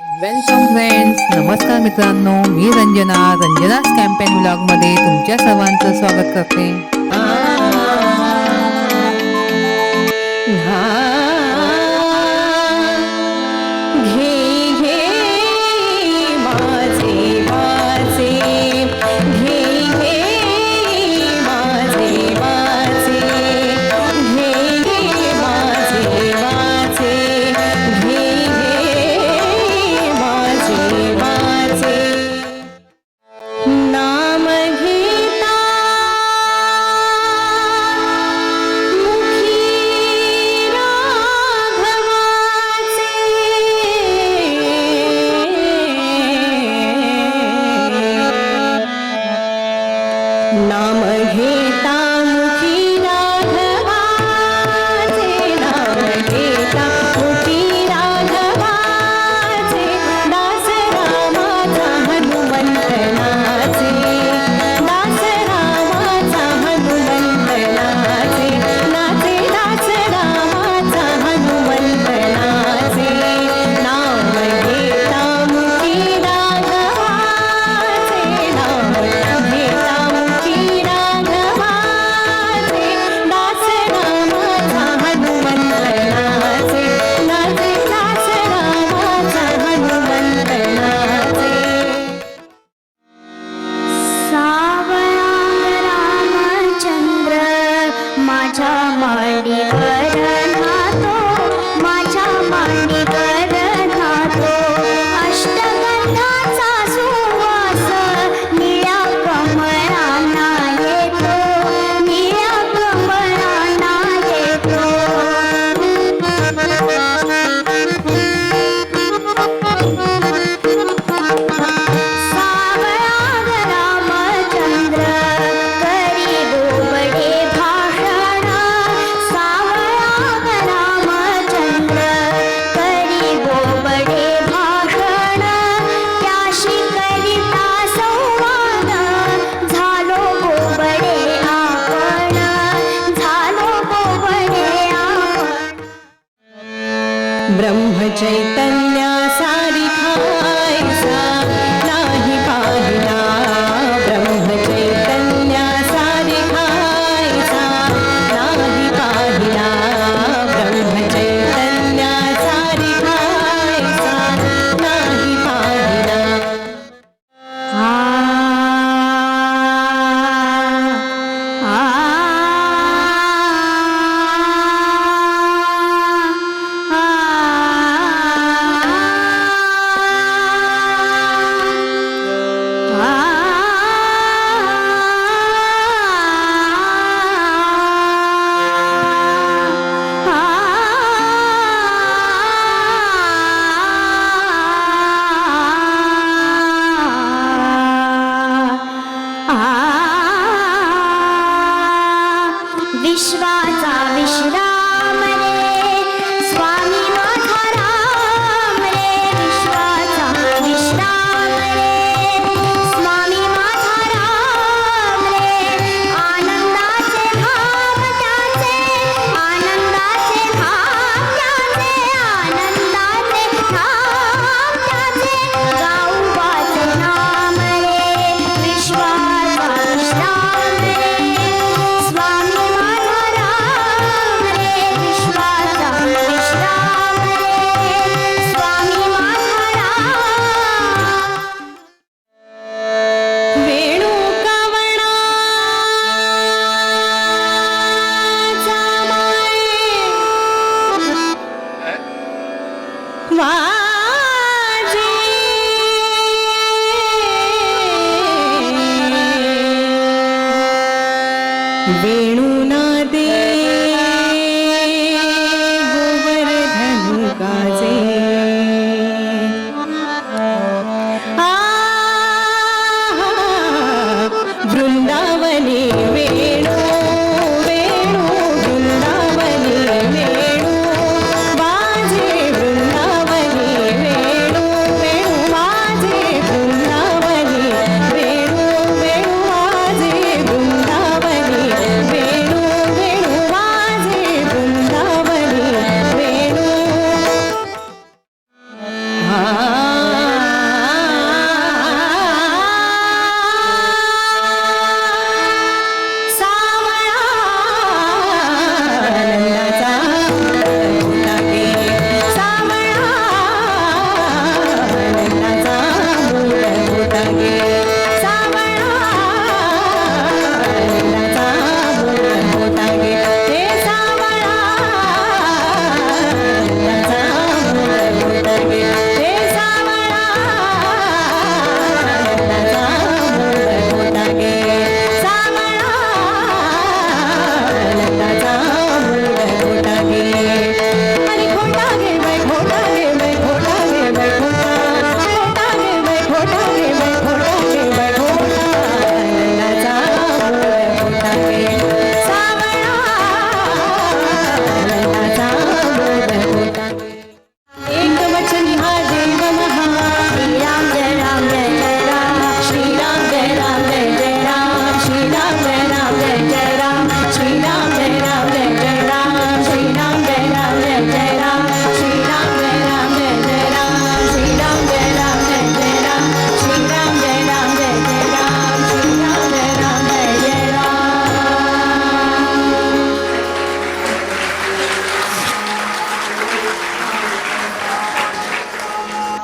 Welcome friends नमस्कार मित्रांनो. मी Ranjana. रंजनाच campaign ब्लॉगमध्ये तुमच्या सर्वांचं स्वागत करते. नाम है 谁担 시간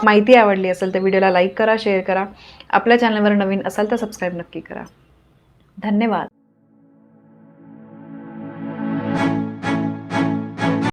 माहिती आवडली असेल तर व्हिडिओला लाईक करा शेअर करा. आपल्या चॅनलवर नवीन असाल तर सबस्क्राईब नक्की करा. धन्यवाद.